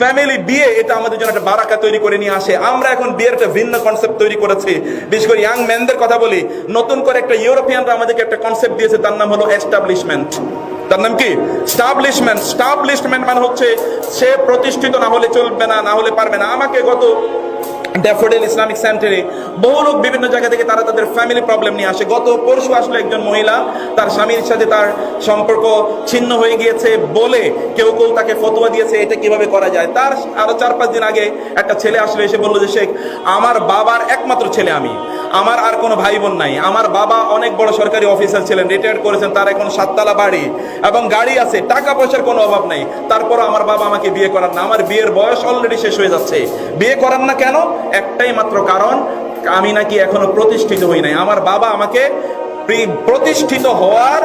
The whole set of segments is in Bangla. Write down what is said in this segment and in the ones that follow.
ফ্যামিলি বিয়ে, এটা আমাদের জন্য একটা বারাকা তৈরি করে নিয়ে আসে। আমরা এখন বিয়ের একটা ভিন্ন কনসেপ্ট তৈরি করেছি। বিশেষ করে ইয়াং ম্যানদের কথা বলি, নতুন করে একটা ইউরোপিয়ানরা আমাদেরকে একটা কনসেপ্ট দিয়েছে, তার নাম হলো এস্টাবলিশমেন্ট তার নাম কি? স্টাবলিশমেন্ট স্টাবলিশমেন্ট মানে হচ্ছে, সে প্রতিষ্ঠিত না হলে চলবে না না হলে পারবে না। আমাকে গত ড্যাফোডিল ইসলামিক সেন্টারে বহু লোক বিভিন্ন জায়গা থেকে তারা তাদের ফ্যামিলি প্রবলেম নিয়ে আসে। গত পরশু আসলে একজন মহিলা, তার স্বামীর সাথে তার সম্পর্ক ছিন্ন হয়ে গিয়েছে বলে কেউ কেউ তাকে ফতোয়া দিয়েছে, এটা কীভাবে করা যায়? তার আরও চার পাঁচ দিন আগে একটা ছেলে আসলে, এসে বলল যে, শেখ, আমার বাবার একমাত্র ছেলে আমি। আমার আর কোনো ভাই বোন নাই। আমার বাবা অনেক বড় সরকারি অফিসার ছিলেন রিটায়ার করেছেন, তার এখন সাততলা বাড়ি এবং গাড়ি আছে, টাকা পয়সার কোনো অভাব নাই। তারপর আমার বাবা আমাকে বিয়ে করার না, আমার বিয়ের বয়স অলরেডি শেষ হয়ে যাচ্ছে। বিয়ে করার না কেন? একটাই মাত্র কারণ, আমি নাকি এখনও প্রতিষ্ঠিত হই নাই। আমার বাবা আমাকে প্রতিষ্ঠিত হওয়ার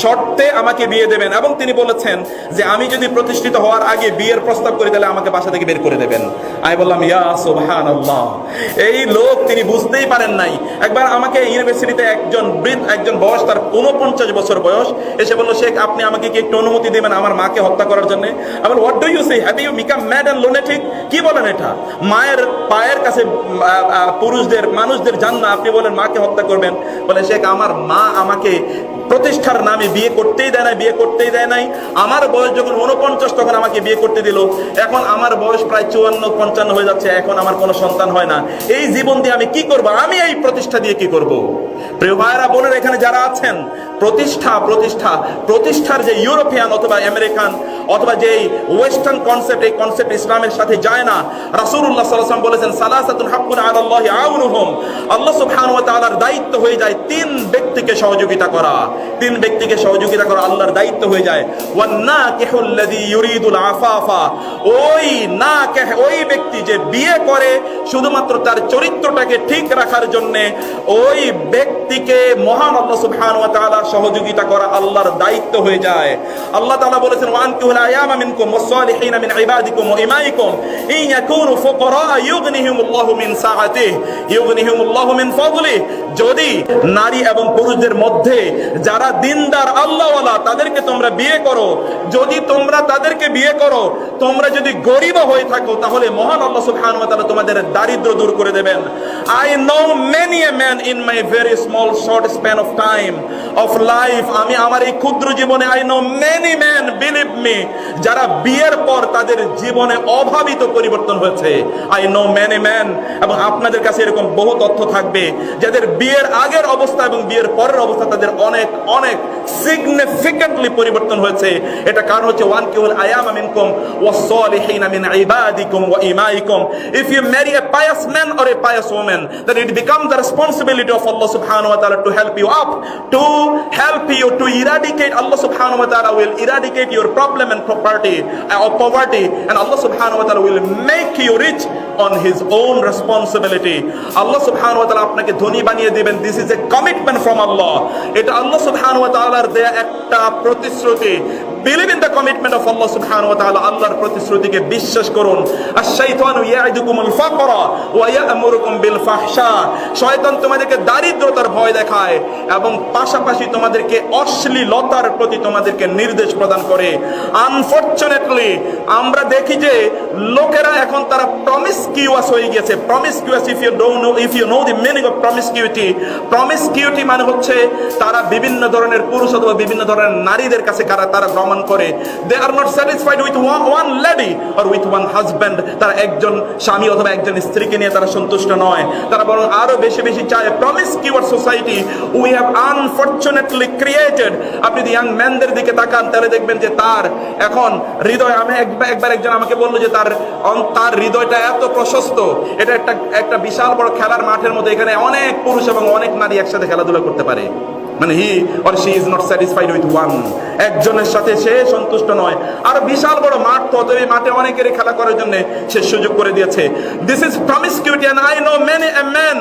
শর্তে আমাকে বিয়ে দেবেন এবং তিনি বলেছেন যে আমি যদি প্রতিষ্ঠিত হওয়ার আগে বিয়ের প্রস্তাব করি, তাহলে আমাকে বাসা থেকে বের করে দেবেন। আমি বললাম এই লোক তিনি বুঝতেই পারেন নাই। একবার আমাকে ইউনিভার্সিটিতে একজন বৃদ্ধ, একজন বয়স, তার উনপঞ্চাশ বছর বয়স, এসে বলল, শেখ, আপনি আমাকে কি একটু অনুমতি দেবেন আমার মাকে হত্যা করার জন্য? আমি what do you say have you become mad and lunatic কি বলেন এটা? মায়ের পায়ের কাছে পুরুষদের, মানুষদের জান না, আপনি বলেন, মাকে হত্যা করবেন? বলে, শেখ, আমার মা আমাকে প্রতিষ্ঠার নামে বিয়ে করতেই দেয় নাই, বিয়ে করতেই দেয় নাই। আমার বয়স যখন উনপঞ্চাশ তখন আমাকে বিয়ে করতে দিল। এখন আমার বয়স প্রায় চুয়ান্ন, পঞ্চান্ন হয়ে যাচ্ছে, এখন আমার কোনো সন্তান হয় না। এই জীবন দিয়ে আমি কি করব? আমি এই প্রতিষ্ঠা দিয়ে কি করব? প্রিয় ভাইয়েরা, বোনের এখানে যারা আছেন, প্রতিষ্ঠা প্রতিষ্ঠা, প্রতিষ্ঠার যে ইউরোপিয়ান অথবা আমেরিকান, অথবা যে ওয়েস্টার্ন কনসেপ্ট এই কনসেপ্ট ইসলামের সাথে যায় না আলাইহি ওয়াসাল্লাম বলেছেন, সালাসাতুন হাক্কুন আলাল্লাহি আউনুহুম। আল্লাহ সুবহানাহু ওয়া দায়িত্ব হয়ে যায় তিন ব্যক্তিকে সহযোগিতা করা। তিন ব্যক্তিকে সহযোগিতা করা আল্লাহর দায়িত্ব হয়ে যায়। ইউরিদুল আফাফা। ওই নাকিহ ওই ব্যক্তি যে বিয়ে করে, শুধুমাত্র তার চরিত্রটাকে ঠিক রাখার জন্য ওই ব্যক্তিকে মহান আল্লাহ সুবহানাহু ওয়া তাআলা সহযোগিতা করা আল্লাহর দায়িত্ব হয়ে যায়। আল্লাহ তাআলা বলেছেন আয়ামা মিনকুম মিন ইবাদিকুম ওয়া ইমাইকুম ইন ইয়াকুনু ফুকারা ইউগনিহিমুল্লাহু মিন সাআতিহি। ইউগনিহিমুল্লাহু মিন যদি নারী এবং পুরুষদের মধ্যে যারা দিনদার আল্লাহওয়ালা তাদেরকে তোমরা বিয়ে করো। যদি তোমরা তাদেরকে বিয়ে করো, তোমরা যদি গরিব হয়ে থাকো, তাহলে মহান আল্লাহ সুবহানাহু ওয়া তাআলা তোমাদের দারিদ্র দূর করে দেবেন। I know many a man in my very small short span of time of life আমি আমার এই ক্ষুদ্র জীবনে I know many man believe me যারা বিয়ের পর তাদের জীবনে অভাবিত পরিবর্তন হয়েছে। আই নো মেনি ম্যান এবং আপনাদের কাছে এরকম বহু তথ্য থাকবে, যাদের বিয়ের আগের অবস্থা এবং বিয়ের পরের অবস্থা তাদের অনেক অনেক সিগনিফিকেন্টলি পরিবর্তন হয়েছে এটা কারণ হচ্ছে ওয়ান কিউল আয়াম মিনকুম ওয়াস-সালিহিনা মিন ইবাদিকুম ওয়া ইমাইকুম if you marry pious man or a pious woman then it becomes the responsibility of Allah subhanahu wa ta'ala to help you up to help you to eradicate Allah subhanahu wa ta'ala will eradicate your problem and property uh, or poverty and Allah subhanahu wa ta'ala will make you rich on his own responsibility Allah subhanahu wa ta'ala আপনাকে ধনী বানিয়ে দিবেন this is a commitment from Allah এটা আল্লাহ subhanahu wa ta'ala দেয়া একটা প্রতিশ্রুতি। Believe in the commitment of Allah subhanahu wa ta'ala আল্লাহর প্রতিশ্রুতিকে বিশ্বাস করুন। আশ-শাইতানু ইয়া'iদুকুমুল ফাকরা ওয়া ইয়া'মুরুকুম বিল ফাহশা। শয়তান তোমাদেরকে দারিদ্রতার ভয় দেখায় এবং পাশাপাশি তোমাদেরকে অশ্লীলতার প্রতি তোমাদেরকে নির্দেশ প্রদান করে। আনফরচুনেটলি আমরা দেখি যে লোকেরা এখন তারা প্রমিস প্রমিসকিউয়াস হয়ে গেছে promiscuous if you don't know if you know the meaning of promiscuity promiscuity মানে হচ্ছে তারা বিভিন্ন ধরনের পুরুষ অথবা বিভিন্ন ধরনের নারীদের কাছে কারা তারা ভ্রমণ করে they are not satisfied with one lady or with one husband তারা একজন স্বামী অথবা একজন স্ত্রীকে নিয়ে তারা সন্তুষ্ট নয়। তারা বরং আরও বেশি বেশি চায় promiscuous society we have unfortunately created আপনি যদি ইয়াং ম্যানদের দিকে তাকান, তাহলে দেখবেন যে তার এখন হৃদয়, আমি একবার একবার একজন আমাকে বলল যে তার তার হৃদয়টা এত প্রশস্ত। এটা একটা একটা বিশাল বড় খেলার মাঠের মধ্যে এখানে অনেক পুরুষ এবং অনেক নারী একসাথে খেলাধুলা করতে পারে। মানে he or she is not satisfied with one একজনের সাথে সে সন্তুষ্ট নয়। আর বিশাল বড় মাঠ তো এই মাঠে অনেকেরই খেলা করার জন্য সে সুযোগ করে দিয়েছে। This is promiscuity and I know many a man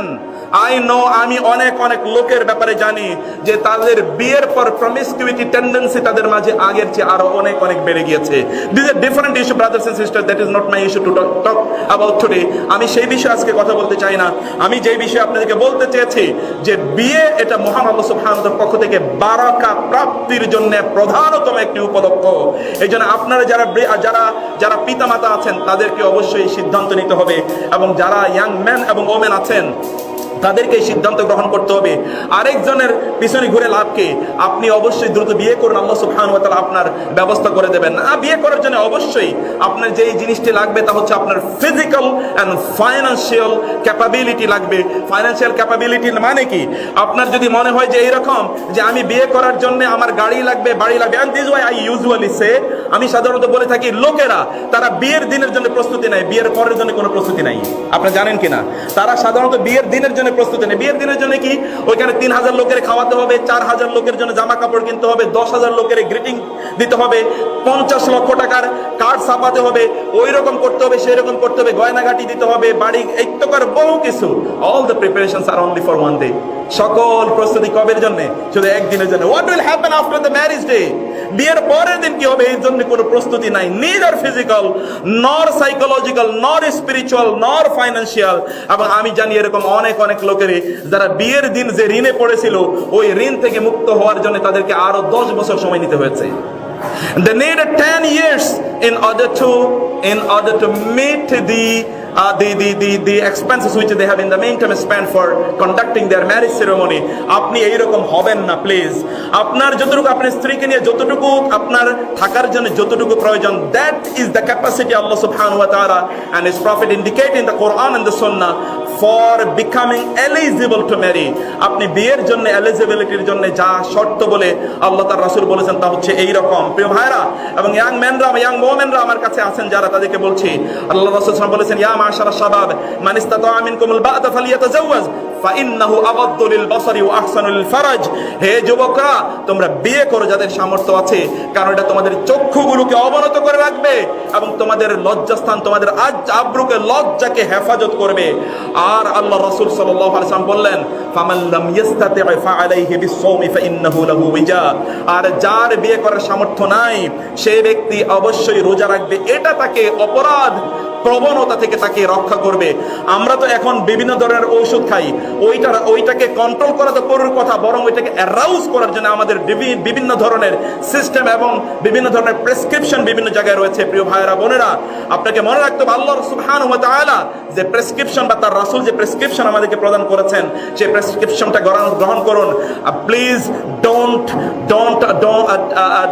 I know আমি অনেক অনেক লোকের ব্যাপারে জানি যে তাদের বিয়ের পর প্রমিসকিউটি টেন্ডেন্সি তাদের মাঝে আগের চেয়ে আরও অনেক অনেক বেড়ে গিয়েছে। This a different issue brothers and sister that is not my issue to talk about today আমি সেই বিষয়ে আজকে কথা বলতে চাই না। আমি যেই বিষয়ে আপনাদেরকে বলতে চেয়েছি যে বিয়ে এটা মহান আল্লাহ সুবহানাহু সুবহানাহু পক্ষ থেকে বারাকা প্রাপ্তির জন্য প্রধানতম একটি উপলক্ষ। এই জন্য আপনারা যারা যারা যারা পিতামাতা আছেন, তাদেরকে অবশ্যই সিদ্ধান্ত নিতে হবে। এবং যারা ইয়াং ম্যান এবং ওমেন আছেন তাদেরকে সিদ্ধান্ত গ্রহণ করতে হবে। আরেকজনের পিছনে ঘুরে লাভকে আপনি অবশ্যই দ্রুত বিয়ে করুন, আল্লাহ সুবহান ওয়া তাআলা আপনার ব্যবস্থা করে দেবেন। না, বিয়ে করার জন্য অবশ্যই আপনার যেই জিনিসটি লাগবে তা হচ্ছে আপনার ফিজিক্যাল অ্যান্ড ফাইন্যান্সিয়াল ক্যাপাবিলিটি লাগবে। ফাইন্যান্সিয়াল ক্যাপাবিলিটি মানে কি? আপনার যদি মনে হয় যে এইরকম যে আমি বিয়ে করার জন্য আমার গাড়ি লাগবে, বাড়ি লাগবে this is why I usually say, আমি সাধারণত বলে থাকি, লোকেরা তারা বিয়ের দিনের জন্য প্রস্তুতি নেয়, বিয়ের পরের জন্য কোনো প্রস্তুতি নাই। আপনি জানেন কিনা? তারা সাধারণত বিয়ের দিনের জন্য প্রস্তুতি নেই। বিয়ের দিনের জন্য কি? ওইখানে তিন হাজার লোকের খাওয়াতে হবে, চার হাজার লোকের জন্য জামা কাপড় কিনতে হবে, দশ হাজার লোকের গ্রিটিং দিতে হবে, পঞ্চাশ লক্ষ টাকার কার্ড ছাপাতে হবে ওই রকম করতে হবে সেই রকম করতে হবে গয়নাঘাটি দিতে হবে, বাড়ি, এই তো বহু কিছু। All the preparation are only for one day সকল প্রস্তুতি কবের জন্য? শুধু একদিনের জন্য। What will happen after the marriage day বিয়ের পরের দিন কি হবে? এই জন্য কোনো প্রস্তুতি নাই। Neither physical nor psychological nor spiritual nor financial এবং আমি জানি এরকম অনেক অনেক লোকেরই যারা বিয়ের দিন যে ঋণে পড়েছিল, ওই ঋণ থেকে মুক্ত হওয়ার জন্য তাদেরকে আরও দশ বছর সময় নিতে হয়েছে। They needed 10 years in order to, in order to meet the uh, the, the, the, the expenses which they have in the meantime spent for conducting their marriage ceremony আপনি এইরকম হবেন না প্লিজ আপনার যতটুকু আপনার স্ত্রীকে নিয়ে যতটুকু আপনার থাকার জন্য যতটুকু প্রয়োজন that is the capacity Allah সুবহানাহু ওয়া তাআলা and his prophet indicate in the Quran and the Sunnah for becoming eligible to marry আপনি বিয়ের জন্য এলিজিবিলিটির জন্য যা শর্ত বলে আল্লাহ তার রাসুল বলেছেন তা হচ্ছে এই রকম প্রিয় ভাইরা এবং ইয়াং ম্যানরা ইয়াং ওমেনরা আমার কাছে আছেন যারা, তাদেরকে বলছি, আল্লাহ রাসুল বলেছেন, ইয়া মাশারা শাবাব আমিন কুমুল বা বা'দা ফালিয়াতাজাওয়াজ। ফাইন্নাহু আগাদ্দু লিল বাসারি ওয়া আহসানু লিল ফারাজ। হে যুবকরা, তোমরা বিয়ে করো যাদের সামর্থ্য আছে, কারণ এটা তোমাদের চক্ষুগুলোকে অবনত করে রাখবে এবং তোমাদের লজ্জাস্থান, তোমাদের আজ আব্রুকে লজ্জাকে হেফাজত করবে। আর আল্লাহ রাসূল সাল্লাল্লাহু আলাইহি ওয়াসাল্লাম বললেন, ফামান লাম ইস্তাতি ফাআলাইহি বিসসাওমি ফাইন্নাহু লাহু উইজা। আর যার বিয়ে করার সামর্থ্য নাই সেই ব্যক্তি অবশ্যই রোজা রাখবে। এটা তাকে অপরাধ প্রবণতা থেকে তাকে রক্ষা করবে। আমরা তো এখন বিভিন্ন ধরনের ঔষধ খাই। ওইটা ওইটাকে কন্ট্রোল করা তো পরের কথা, বরং ওইটাকে অ্যারাউজ করার জন্য আমাদের বিভি- বিভিন্ন ধরনের সিস্টেম এবং বিভিন্ন ধরনের প্রেসক্রিপশন বিভিন্ন জায়গায় রয়েছে। প্রিয় ভাইয়েরা, বোনেরা, আপনাকে মনে রাখতে হবে, আল্লাহ তাআলা যে প্রেসক্রিপশন বা তার রাসুল যে প্রেসক্রিপশন আমাদেরকে প্রদান করেছেন, সেই প্রেসক্রিপশনটা গ্রহণ করুন। Please don't don't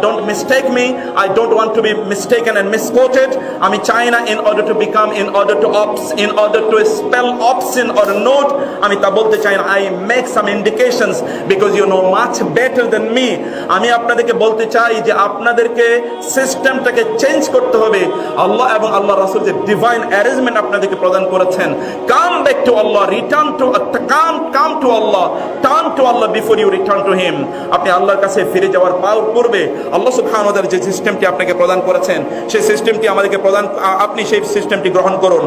don't mistake me I don't want to be mistaken and misquoted আমি চাই না in order to become in order to oops in order to spell obscene or not আমি তা বলতে চাই না I make some indications because you know much better than me আমি আপনাদেরকে বলতে চাই যে আপনাদেরকে সিস্টেমটাকে চেঞ্জ করতে হবে। আল্লাহ এবং আল্লাহ রাসূল যে ডিভাইন অ্যারেঞ্জমেন্ট আপনাদেরকে প্রদান করেছেন। Come back to Allah return to come come to Allah turn to Allah before you return to him আপনি আল্লাহর কাছে ফিরে যাওয়ার পাওয়ার পূর্বে আল্লাহ সুবহানাহু যে সিস্টেমটি আপনাকে প্রদান করেছেন, সেই সিস্টেমটি আমাদেরকে প্রদান আপনি সেই সিস্টেমটি গ্রহণ করুন।